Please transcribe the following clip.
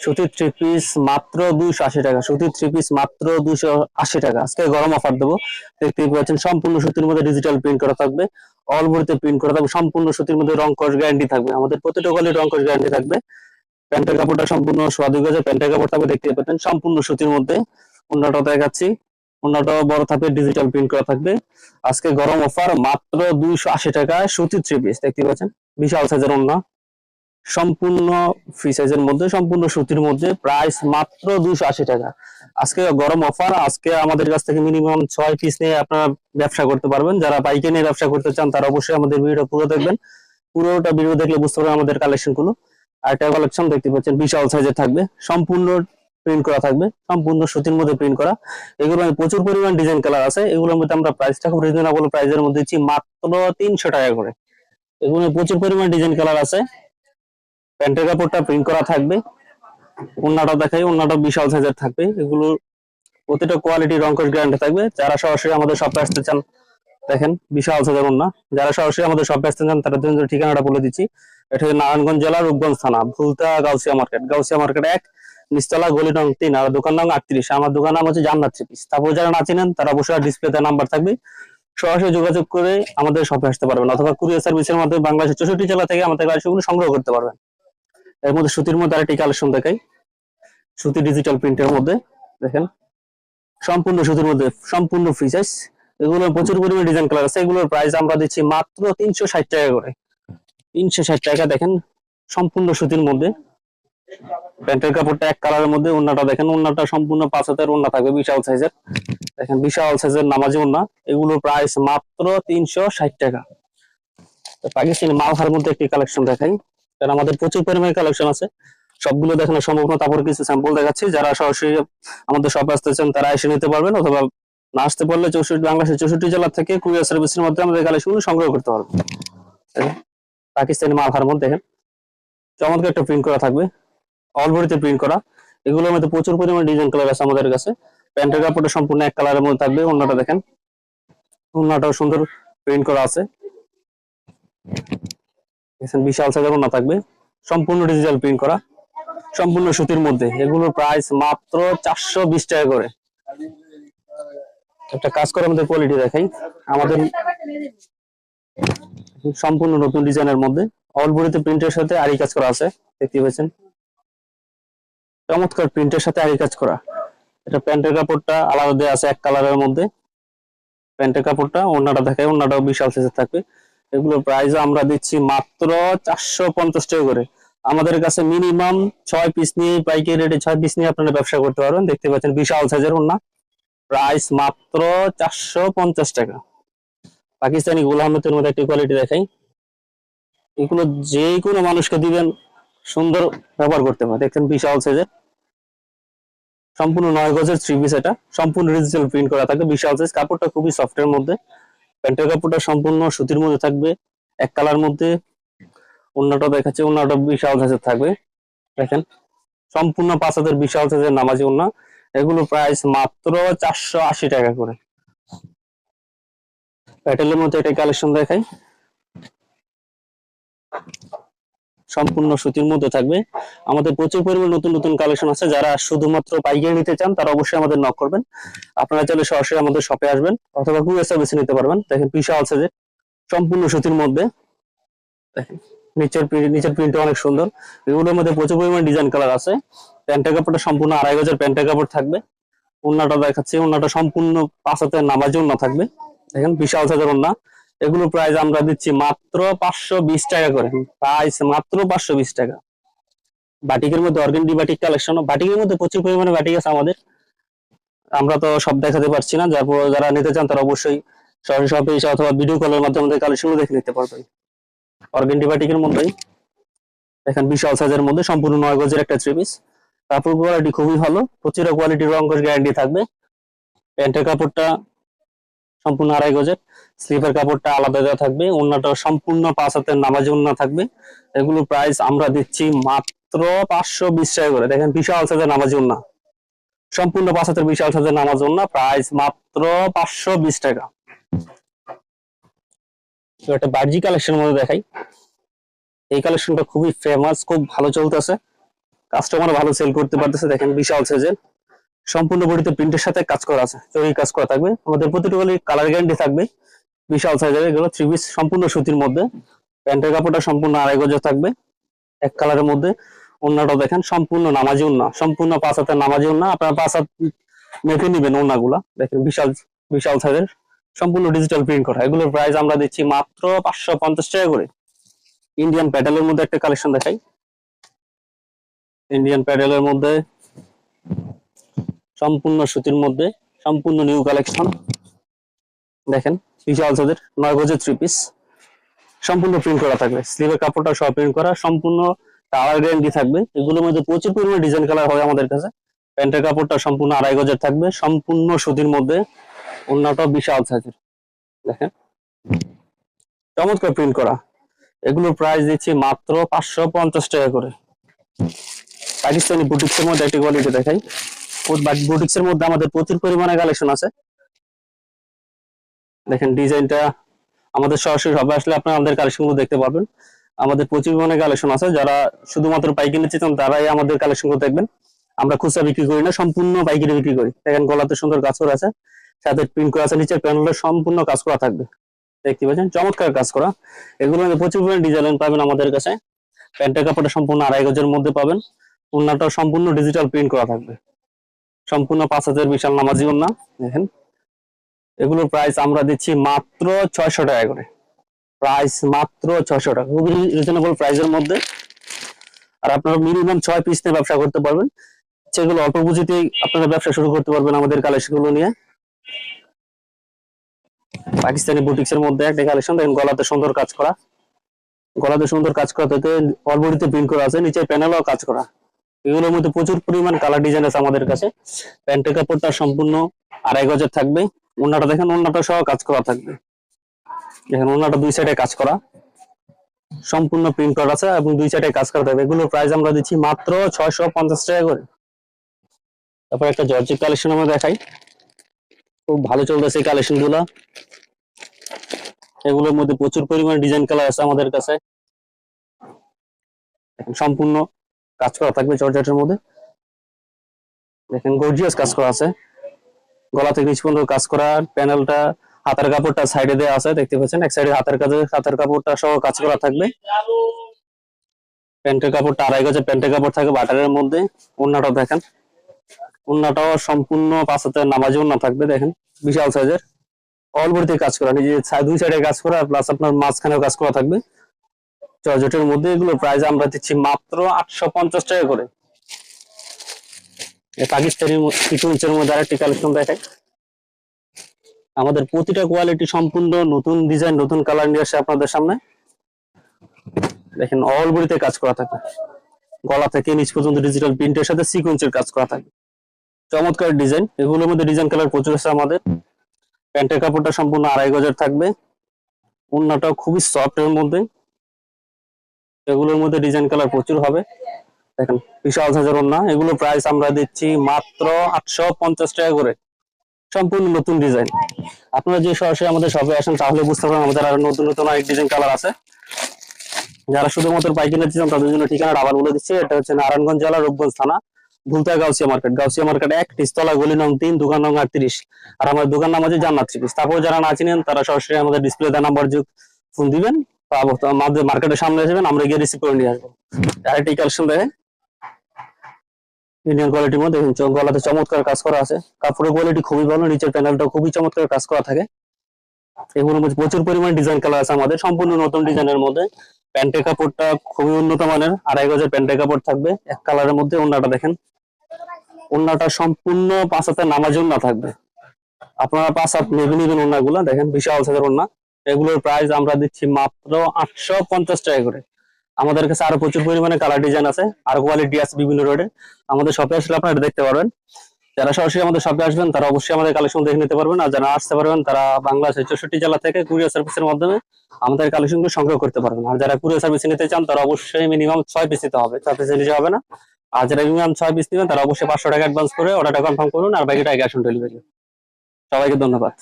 সুতির three piece মাত্র দুইশো আশি টাকা। সুতির থ্রি পিস মাত্র দুইশো আশি টাকা। আজকে গরম অফার দেবো। দেখতে পাচ্ছেন, সম্পূর্ণ সুতির মধ্যে ডিজিটাল প্রিন্ট করা থাকবে। অল বডিতে প্রিন্ট করা থাকবে। সম্পূর্ণ সুতির মধ্যে রং কস গ্যারান্টি থাকবে। আমাদের প্রতিটা কোয়ালিটি রং কস গ্যারান্টি থাকবে। প্যান্টের কাপড়টা সম্পূর্ণ সোয়া দুই প্যান্টের কাপড় থাকবে। দেখতে পাচ্ছেন, সম্পূর্ণ সুতির মধ্যে। অন্যটা দেখাচ্ছি। অন্যটাও বড় থাকবে ডিজিটাল প্রিন্ট করা থাকবে। আজকে গরম অফার মাত্র দুইশো আশি টাকায় সুতির থ্রি পিস দেখতে পাচ্ছেন, বিশাল সাইজের অন্য সম্পূর্ণ ফ্রি সাইজের মধ্যে, সম্পূর্ণ সুতির মধ্যে প্রাইস মাত্র দুইশো আশি টাকা। আজকে গরম অফার আজকে আমাদের কাছ থেকে মিনিমাম ছয় পিস নিয়ে আপনারা ব্যবসা করতে পারবেন। যারা বাইকে নিয়ে ব্যবসা করতে চান, তারা অবশ্যই আমাদের ভিডিও পুরো দেখবেন। পুরোটা ভিডিও দেখলে বুঝতে পারবেন আমাদের কালেকশনগুলো। আর একটা কালেকশন দেখতে পাচ্ছেন, বিশাল সাইজের থাকবে। সম্পূর্ণ প্রিন্ট করা থাকবে, সম্পূর্ণ সুতির মধ্যে প্রিন্ট করা। এগুলো প্রচুর পরিমাণ ডিজাইন কালার আছে। এগুলোর মধ্যে আমরা প্রাইসটা খুব রিজনেবল প্রাইসের মধ্যে দিচ্ছি মাত্র তিনশো টাকা করে। এগুলো প্রচুর পরিমাণ ডিজাইন কালার আছে। প্যান্টের কাপড়টা প্রিন্ট করা থাকবে। ওন্নাটা দেখাই ওন্নাটা বিশাল সাইজের থাকবে। এগুলো প্রতিটা কোয়ালিটি রংকশ গ্যারান্টি থাকবে। যারা সরাসরি আমাদের শপে আসতে চান, দেখেন বিশাল সাইজের ওন্না যারা সরাসরি আমাদের শপে আসতে চান তারা দুজনের ঠিকানাটা বলে দিচ্ছি। এটা হচ্ছে নারায়ণগঞ্জ জেলা রূপগঞ্জ থানা, ভুলতা গাউসিয়া মার্কেট গাউসিয়া মার্কেট এক, নিচতলা গলি নং তিন আর দোকান নং আটত্রিশ। আমার দোকান নাম হচ্ছে জান্নাত চিপিস। তারপর যারা না চিনেন, তারা অবশ্যই ডিসপ্লেতে নাম্বার থাকবে। সরাসরি যোগাযোগ করে আমাদের শপে আসতে পারবেন অথবা কুরিয়ার সার্ভিসের মাধ্যমে বাংলাদেশের চৌষট্টি জেলা থেকে আমাদের গাড়িগুলো সংগ্রহ করতে পারবেন। এর মধ্যে সুতির মধ্যে আরেকটি কালেকশন দেখাই। সুতি ডিজিটাল প্রিন্টের মধ্যে, দেখেন। সম্পূর্ণ সুতির মধ্যে, সম্পূর্ণ ফ্রি সাইজ এগুলো প্রচুর পরিমাণে ডিজাইন কালার আছে। এগুলোর প্রাইস আমরা দিচ্ছি মাত্র তিনশো ষাট টাকা করে। তিনশো ষাট টাকা, দেখেন, সম্পূর্ণ সুতির মধ্যে। প্যান্টের কাপড়টা এক কালারের মধ্যে ওন্নাটা দেখেন ওন্নাটা সম্পূর্ণ পাঁচ হাতের ওন্না থাকবে, বিশাল সাইজের দেখেন, বিশাল সাইজের নামাজি ওন্না এগুলোর প্রাইস মাত্র তিনশো ষাট টাকা। পাকিস্তানি মালহার মধ্যে একটি কালেকশন দেখাই। কারণ আমাদের প্রচুর পরিমাণে কালেকশন আছে। সবগুলো দেখানো সম্ভব না তারপর কিছু স্যাম্পল দেখাচ্ছি। যারা সরাসরি আমাদের শপে আসতে চান, তারা এসে নিতে পারবেন অথবা না আসতে পারলে চৌষট্টি, বাংলাদেশের চৌষট্টি জেলা থেকে কুরিয়ার সার্ভিসের মাধ্যমে আমাদের কালেকশনগুলো সংগ্রহ করতে পারবেন। পাকিস্তানি মালহার মধ্যে দেখেন। চমৎকার একটা প্রিন্ট করা থাকবে। অল বডিতে প্রিন্ট করা। এগুলোর মধ্যে প্রচুর পরিমাণে ডিজাইন কালার আছে আমাদের কাছে। প্যান্টের কাপড়টা সম্পূর্ণ এক কালারের মধ্যে থাকবে অন্যটা দেখেন। অন্যটাও সুন্দর প্রিন্ট করা আছে। দেখছেন, বিশাল সাইজের ওন্না থাকবে। সম্পূর্ণ ডিজিটাল প্রিন্ট করা। সম্পূর্ণ সুতির মধ্যে। এগুলোর প্রাইস মাত্র চারশো বিশ টাকা করে। একটা কাজ করে আমাদের কোয়ালিটি দেখাই। আমাদের সম্পূর্ণ নতুন ডিজাইনের মধ্যে। অল বডিতে প্রিন্টের সাথে আরি কাজ করা আছে, দেখতে পাচ্ছেন। চমৎকার প্রিন্টের সাথে আরি কাজ করা। এটা প্যান্টের কাপড়টা আলাদা দেওয়া আছে এক কালারের মধ্যে। প্যান্টের কাপড়টা ওন্নাটা দেখায় ওন্নাটাও বিশাল সাইজের থাকবে। এগুলোর প্রাইস আমরা দিচ্ছি মাত্র চারশো পঞ্চাশ টাকা করে। আমাদের কাছে মিনিমাম ছয় পিস নিয়ে পাইকারি রেটে ছয় পিস নিয়ে আপনারা ব্যবসা করতে পারবেন। দেখতে পাচ্ছেন বিশাল সাইজের ওন্না প্রাইস মাত্র চারশো পঞ্চাশ টাকা। পাকিস্তানি গোলামের মধ্যে একটি কোয়ালিটি দেখাই। এগুলো যে কোনো মানুষকে দিবেন, সুন্দর ব্যবহার করতে পারে দেখছেন বিশাল সাইজের সম্পূর্ণ নয় গজের থ্রি পিস এটা। সম্পূর্ণ ডিজিটাল প্রিন্ট করা থাকে বিশাল সাইজ কাপড়টা খুবই সফটের মধ্যে। প্যান্টের কাপড়টা সম্পূর্ণ সুতির মধ্যে থাকবে। এক কালার মধ্যে অন্যটা দেখাচ্ছে অন্যটা বিশাল সাইজের থাকবে। দেখেন, সম্পূর্ণ পাঁচ হাজার বিশাল সাইজের নামাজি ওনা এগুলো প্রাইস মাত্র চারশো আশি টাকা করে। প্যাটেলের মধ্যে একটা কালেকশন দেখাই। সম্পূর্ণ সুতির মধ্যে থাকবে। আমাদের প্রচুর পরিমাণ নতুন নতুন কালেকশন আছে। যারা শুধুমাত্র পাইকারি নিতে চান, তারা অবশ্যই আমাদের নক করবেন। আপনারা চাইলে সরাসরি আমাদের শপে আসবেন অথবা কুরিয়ার সার্ভিসে নিতে পারবেন। দেখেন বিশাল সাইজের সম্পূর্ণ সুতির মধ্যে। দেখেন, নিচের নিচের প্রিন্টটা অনেক সুন্দর। এগুলোর মধ্যে প্রচুর পরিমাণ ডিজাইন কালার আছে। প্যান্টের কাপড়টা সম্পূর্ণ আড়াই গজের প্যান্টের কাপড় থাকবে। ওন্নাটা দেখাচ্ছি ওন্নাটা সম্পূর্ণ পাঁচ হাতের নামাজি ওন্না থাকবে। দেখেন, বিশাল সাইজের ওন্না এগুলো প্রাইস আমরা দিচ্ছি মাত্র পাঁচশো বিশ টাকা করে। প্রাইস মাত্র পাঁচশো বিশ টাকা। বাটিকের মধ্যে অর্গেন্ডি বাটিক কালেকশন বাটিকের মধ্যে প্রচুর পরিমাণে বাটিক আছে আমাদের। আমরা তো সব দেখাতে পারছি না। যারপর যারা নিতে চান তারা অবশ্যই সরাসরি শপে এসে অথবা ভিডিও কলের মাধ্যমে কালেকশনগুলো দেখে নিতে পারবেন। অর্গেন্ডি বাটিকের মধ্যেই দেখেন বিশাল সাইজের মধ্যে সম্পূর্ণ নয় গজের একটা থ্রি পিস কাপড় কোয়ালিটি খুবই ভালো। প্রচুর কোয়ালিটির রং গ্যারান্টি থাকবে। প্যান্টের কাপড়টা সম্পূর্ণ আড়াই গজের। স্লিপের কাপড়টা আলাদা দেওয়া থাকবে অন্যটা সম্পূর্ণ পাঁচ হাতের নামাজি অন্য থাকবে। এগুলো প্রাইস আমরা দিচ্ছি মাত্র পাঁচশো বিশ টাকা করে। দেখেন বিশাল সাইজের নামাজি অন্য সম্পূর্ণ পাঁচ হাতের বিশাল সাইজের নামাজ অন্য প্রাইস মাত্র পাঁচশো বিশ টাকা। একটা বার্জি কালেকশনের মধ্যে দেখাই। এই কালেকশনটা খুবই ফেমাস খুব ভালো চলতেছে। কাস্টমার ভালো সেল করতে পারতেছে, দেখেন বিশাল সাইজের। সম্পূর্ণ বডিতে প্রিন্টের সাথে কাজ করা আছে। চড়ি কাজ করা থাকবে। আমাদের প্রতিটি কালার গ্যারান্টি থাকবে। বিশাল সাইজের এগুলো থ্রি পিস সম্পূর্ণ সুতির মধ্যে। প্যান্টের কাপড়টা সম্পূর্ণ আড়াই গজের থাকবে। এক কালারের মধ্যে। ওন্নাটা দেখেন, সম্পূর্ণ নামাজি ওন্না সম্পূর্ণ পাঁচ হাতের নামাজি ওন্না আপনারা পাঁচ হাত মেপে নিবেন ওন্নাগুলা দেখেন, বিশাল বিশাল সাইজের সম্পূর্ণ ডিজিটাল প্রিন্ট করা। এগুলোর প্রাইস আমরা দিচ্ছি মাত্র পাঁচশো পঞ্চাশ টাকা করে। ইন্ডিয়ান প্যাডেলের মধ্যে একটা কালেকশন দেখাই। ইন্ডিয়ান প্যাডেলের মধ্যে সম্পূর্ণ সুতির মধ্যে, সম্পূর্ণ নিউ কালেকশন দেখেন বিশাল সাইজের নয় গজের থ্রি পিস সম্পূর্ণ প্রিন্ট করা থাকবে। স্লিভের কাপড়টা সব প্রিন্ট করা, সম্পূর্ণ কালার গ্যারান্টি থাকবে। এগুলোর মধ্যে প্রচুর পরিমাণে ডিজাইন কালার হবে আমাদের কাছে। প্যান্টের কাপড়টা সম্পূর্ণ আড়াই গজের থাকবে, সম্পূর্ণ সুতির মধ্যে। অন্যটা বিশাল সাইজের দেখেন, চমৎকার প্রিন্ট করা। এগুলোর প্রাইস দিচ্ছি মাত্র পাঁচশো পঞ্চাশ টাকা করে। পাকিস্তানি বুটিক্সের মধ্যে একটি কোয়ালিটি দেখাই। মধ্যে আমাদের প্রচুর পরিমাণে কালেকশন আছে। দেখেন ডিজাইনটা আমাদের সরাসরি সবাই আসলে আপনারা আমাদের কালেকশনগুলো দেখতে আমাদের প্রচুর পরিমাণে কালেকশন আছে। যারা শুধুমাত্র পাইকারি তারাই আমাদের কালেকশনগুলো দেখবেন। আমরা খুচরা বিক্রি করি না, সম্পূর্ণ পাইকারি বিক্রি করি। দেখেন গলাতে সুন্দর কাজ করা আছে, সাথে প্রিন্ট করা আছে, নিচের প্যানেলে সম্পূর্ণ কাজ করা থাকবে। দেখতে পাচ্ছেন, চমৎকার কাজ করা। এগুলো প্রচুর পরিমাণে ডিজাইন পাবেন আমাদের কাছে। প্যান্টের কাপড়টা সম্পূর্ণ আড়াই গজের মধ্যে পাবেন। ওনাটা সম্পূর্ণ ডিজিটাল প্রিন্ট করা থাকবে। সম্পূর্ণ পাঁচ হাজার বিশাল নামাজি ওনা দেখেন। এগুলোর প্রাইস আমরা দিচ্ছি মাত্র ছয়শো টাকা করে। প্রাইস মাত্র ছয়শো টাকা। খুবই রিজনেবল প্রাইসের মধ্যে। আর আপনারা মিনিমাম ছয় পিস নিয়ে ব্যবসা করতে পারবেন। সেগুলো অল্প পুঁজিতেই আপনারা ব্যবসা শুরু করতে পারবেন আমাদের কালেকশনগুলো নিয়ে। পাকিস্তানি বুটিক্স এর মধ্যে একটা কালেকশন দেখেন, গলাতে সুন্দর কাজ করা। গলাতে সুন্দর কাজ করা থেকে অলবডিতে প্রিন্ট করা আছে, নিচে প্যানেলও কাজ করা। এগুলোর মধ্যে প্রচুর পরিমাণ কালার ডিজাইন আছে আমাদের কাছে। প্যান্টের কাপড়টা সম্পূর্ণ আড়াই গজের থাকবে। ওনাটা দেখেন ওনাটা সহ কাজ করা থাকবে। দেখেন ওনাটা দুই সাইডে কাজ করা। সম্পূর্ণ প্রিন্ট করা আছে এবং দুই সাইডে কাজ করা থাকবে। এগুলোর প্রাইস আমরা দিচ্ছি মাত্র ছয়শো পঞ্চাশ টাকা করে। তারপর একটা জর্জিক কালেকশন আমরা দেখাই। খুব ভালো চলতেছে এই কালেকশনগুলা এগুলোর মধ্যে প্রচুর পরিমাণে ডিজাইন কালার আছে আমাদের কাছে। সম্পূর্ণ কাজ করা থাকবে জর্জেটের মধ্যে। দেখেন গর্জিয়াস কাজ করা আছে। গলা থেকে নিচ পর্যন্ত কাজ করা প্যানেলটা হাতের কাপড়টা সাইডে দেওয়া আছে, দেখতে পাচ্ছেন? এক সাইডে হাতের কাজে, হাতের কাপড়টা সহ কাজ করা থাকবে। প্যান্টের কাপড়টা আড়াই গজে প্যান্টের কাপড় থাকে বাটারের মধ্যে। ওন্নাটাও দেখেন। ওন্নাটাও সম্পূর্ণ হাতের নামাজি ওন্না থাকবে, দেখেন। বিশাল সাইজের অল বডিতে কাজ করা নিজে দুই সাইডে কাজ করা প্লাস আপনার মাঝখানেও কাজ করা থাকবে। জর্জেটের মধ্যে এগুলো প্রাইস আমরা দিচ্ছি মাত্র আটশো পঞ্চাশ টাকা করে। পাকিস্তানি সিকুয়েন্সের মধ্যে আরেকটি কালেকশন দেখাই। আমাদের প্রতিটা কোয়ালিটি সম্পূর্ণ নতুন ডিজাইন নতুন কালার নিয়ে আসে আপনাদের সামনে। দেখেন অল বডিতে কাজ করা থাকে। গলা থেকে নিচ পর্যন্ত ডিজিটাল প্রিন্টের সাথে সিকুয়েন্সের কাজ করা থাকে। চমৎকার ডিজাইন এগুলোর মধ্যে ডিজাইন কালার প্রচুর আছে আমাদের। প্যান্টের কাপড়টা সম্পূর্ণ আড়াই গজের থাকবে। ওন্নাটাও খুবই সফট এর মধ্যে। এগুলোর মধ্যে ডিজাইন কালার প্রচুর হবে। দেখেন, বিশাল সাইজের ওন্না এগুলো প্রাইস আমরা দিচ্ছি মাত্র আটশো পঞ্চাশ টাকা করে। সম্পূর্ণ নতুন ডিজাইন আপনারা যে সরাসরি আমাদের শপে আসেন, তাহলে বুঝতে পারবেন আমাদের আরও নতুন নতুন অনেক ডিজাইন কালার আছে। যারা শুধুমাত্র পাইকারি চান, তাদের জন্য ঠিকানা আবার বলে দিচ্ছি। এটা হচ্ছে নারায়ণগঞ্জ জেলা, রূপগঞ্জ থানা, ভুলতা গাউসিয়া মার্কেট গাউসিয়া মার্কেট এক, তিস্তলা, গলি নং তিন, দোকান নং আটত্রিশ। আর আমার দোকান নাম হচ্ছে জান্নাত থ্রি তারপর যারা না চিনেন, তারা সরাসরি আমাদের ডিসপ্লে দেওয়া নাম্বার ফোন দিবেন। বা আমাদের মার্কেটের সামনে আসবেন, আমরা গিয়ে রিসিভ করে নিয়ে আসব। আরেকটি কালেকশন দেখেন ইন্ডিয়ান কোয়ালিটির মধ্যে দেখুন গলাতে চমৎকার কাজ করা আছে। কাপড়ের কোয়ালিটি খুবই ভালো, নিচের প্যানেলটা খুবই চমৎকার কাজ করা থাকে। এগুলোর মধ্যে প্রচুর পরিমাণে ডিজাইন কালার আছে আমাদের, সম্পূর্ণ নতুন ডিজাইনের মধ্যে। প্যান্টের কাপড়টা খুবই উন্নত মানের, আড়াই গজের প্যান্টের কাপড় থাকবে, এক কালারের মধ্যে ওন্নাটা দেখেন। ওন্নাটা সম্পূর্ণ পাঁচ হাতে নামাজ ওন্না থাকবে। আপনারা পাঁচ হাত নেবে নেবেন ওন্নাগুলা দেখেন, বিশাল সাইজের ওন্না এগুলোর প্রাইস আমরা দিচ্ছি মাত্র আটশো পঞ্চাশ টাকা করে। আমাদের কাছে আরও প্রচুর পরিমাণে কালার ডিজাইন আছে, আর কোয়ালিটি আছে বিভিন্ন রোডে। আমাদের শপে আসলে আপনারা দেখতে পারবেন। যারা সরাসরি আমাদের শপে আসবেন, তারা অবশ্যই আমাদের কালেকশন দেখে নিতে পারবেন। আর যারা আসতে পারবেন, তারা বাংলাদেশের চৌষট্টি জেলা থেকে কুরিয়ার সার্ভিসের মাধ্যমে আমাদের কালেকশনগুলো সংগ্রহ করতে পারবেন। আর যারা কুরিয়ার সার্ভিস নিতে চান, তারা অবশ্যই মিনিমাম ছয় পিস নিতে হবে। ছয় পিস নিতে হবে না। আর যারা মিনিমাম ছয় পিস নেবেন, তারা অবশ্যই পাঁচশো টাকা অ্যাডভান্স করে অর্ডারটা কনফার্ম করুন। আর বাকিটা গ্যাস অন ডেলিভারি সবাইকে ধন্যবাদ।